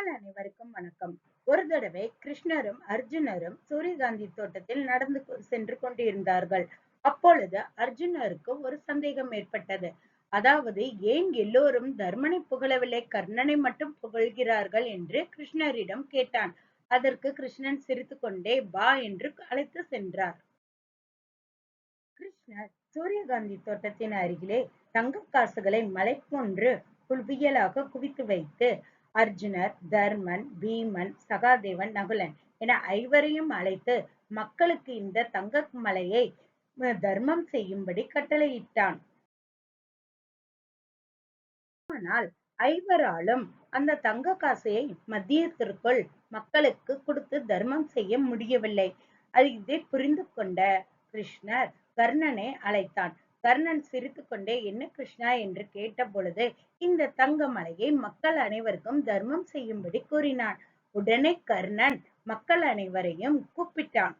மக்கள் அனைவருக்கும் வணக்கம். ஒரு தடவை கிருஷ்ணரும் அர்ஜுனரும் சூரியகாந்தி தோட்டத்தில் நடந்து சென்று கொண்டிருந்தார்கள். அப்பொழுது அர்ஜுனருக்கு ஒரு சந்தேகம் ஏற்பட்டது. அதாவது ஏன் எல்லோரும் தர்மனை புகழவில்லை கர்ணனை மட்டும் புகழ்கிறார்கள் என்று கிருஷ்ணரிடம் கேட்டான். அதற்கு கிருஷ்ணன் சிரித்து கொண்டே வா என்று அழைத்து சென்றார். கிருஷ்ணர் சூரியகாந்தி தோட்டத்தின் அருகிலே தங்க காசுகளை மலை போன்று குவியலாக குவித்து வைத்து அர்ஜுனர் தர்மன் பீமன் சகாதேவன் நகுலன் என ஐவரையும் அழைத்து மக்களுக்கு இந்த தங்க மலையை தர்மம் செய்யும்படி கட்டளையிட்டான். ஆனால் ஐவராலும் அந்த தங்க காசையை மத்தியத்திற்குள் மக்களுக்கு கொடுத்து தர்மம் செய்ய முடியவில்லை. அது இதை புரிந்து கொண்ட கிருஷ்ணர் கர்ணனை அழைத்தான். கர்ணன் சிரித்துக்கொண்டே என்ன கிருஷ்ணா என்று கேட்ட பொழுது இந்த தங்க மலையை மக்கள் அனைவருக்கும் தர்மம் செய்யும்படி கூறினான். உடனே கர்ணன் மக்கள் அனைவரையும் கூப்பிட்டான்.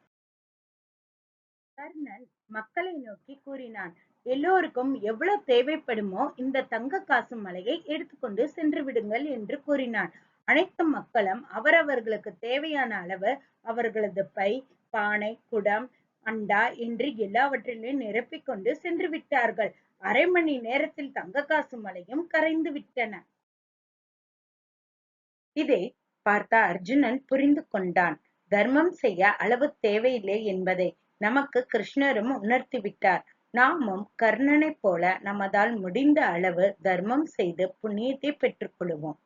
கர்ணன் மக்களை நோக்கி கூறினான் எல்லோருக்கும் எவ்வளவு தேவைப்படுமோ இந்த தங்க காசு மலையை எடுத்துக்கொண்டு சென்று விடுங்கள் என்று கூறினான். அனைத்து மக்களும் அவரவர்களுக்கு தேவையான அளவு அவர்களது பை பானை குடம் அண்டா என்று எல்லாவற்றிலும் நிரப்பிக் கொண்டு சென்று விட்டார்கள். அரை மணி நேரத்தில் தங்க காசு மலையும் கரைந்து விட்டன. இதை பார்த்த அர்ஜுனன் புரிந்து கொண்டான். தர்மம் செய்ய அளவு தேவையில்லை என்பதை நமக்கு கிருஷ்ணரும் உணர்த்தி விட்டார். நாமும் கர்ணனைப் போல நமதால் முடிந்த அளவு தர்மம் செய்து புண்ணியத்தை பெற்றுக் கொள்வோம்.